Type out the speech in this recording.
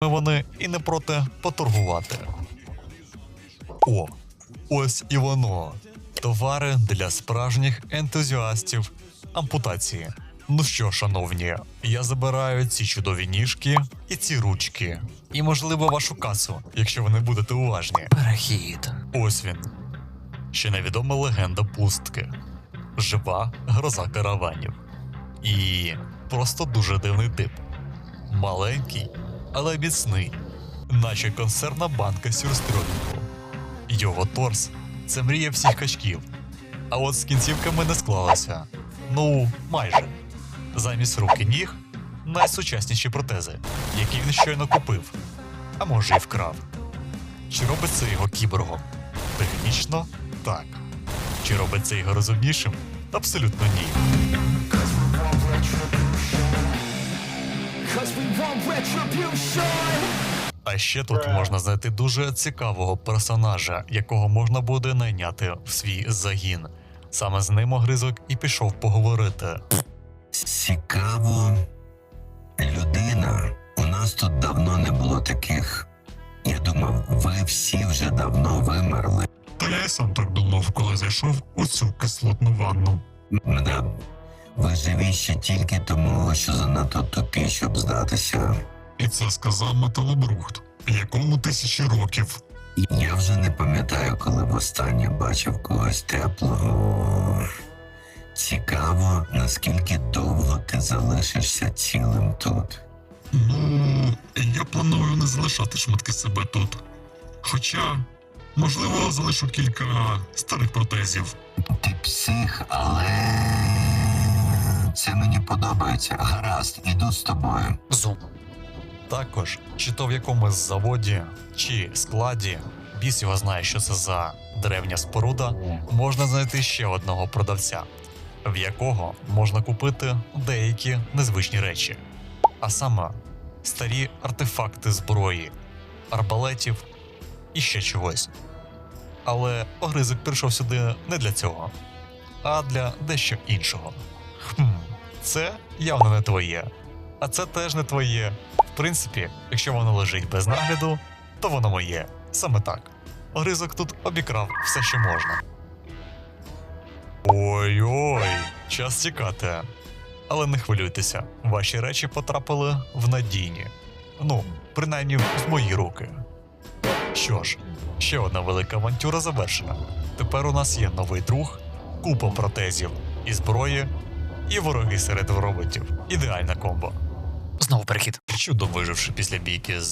вони і не проти поторгувати. О, ось і воно. Товари для справжніх ентузіастів ампутації. Ну що, шановні, я забираю ці чудові ніжки і ці ручки. І, можливо, вашу касу, якщо ви не будете уважні. Перехід. Ось він. Ще невідома легенда пустки. Жива гроза караванів. І просто дуже дивний тип. Маленький, але міцний, наче консервна банка сюрстрьомінгу. Його торс це мрія всіх качків. А от з кінцівками не склалося. Ну, майже. Замість рук і ніг найсучасніші протези, які він щойно купив, а може й вкрав. Чи робить це його кіборгом? Технічно так. Чи робить це його розумнішим? Абсолютно ні. А ще тут можна знайти дуже цікавого персонажа, якого можна буде найняти в свій загін. Саме з ним огризок і пішов поговорити. Цікаво. Людина. У нас тут давно не було таких. Я думав, ви всі вже давно вимерли. Та я й сам так думав, коли зайшов у цю кислотну ванну. Мда. Ви живі ще тільки тому, що занадто тупі, щоб здатися. І це сказав Металобрухт, якому тисячі років. Я вже не пам'ятаю, коли востаннє бачив когось теплого. Цікаво, наскільки довго ти залишишся цілим тут. Ну, я планую не залишати шматки себе тут. Хоча, можливо, залишу кілька старих протезів. Ти псих, але це мені подобається. Гаразд, іду з тобою. Зум. Також, чи то в якомусь заводі, чи складі, біс його знає, що це за древня споруда, можна знайти ще одного продавця, в якого можна купити деякі незвичні речі, а саме старі артефакти зброї, арбалетів і ще чогось. Але огризик прийшов сюди не для цього, а для дещо іншого. Хм, це явно не твоє, а це теж не твоє. В принципі, якщо воно лежить без нагляду, то воно моє. Саме так. Огризок тут обікрав все, що можна. Ой-ой, час тікати. Але не хвилюйтеся, ваші речі потрапили в надійні. Ну, принаймні в мої руки. Що ж, ще одна велика авантюра завершена. Тепер у нас є новий друг, купа протезів і зброї, і вороги серед роботів. Ідеальна комбо. Знову перехід. Чудом виживши після бійки з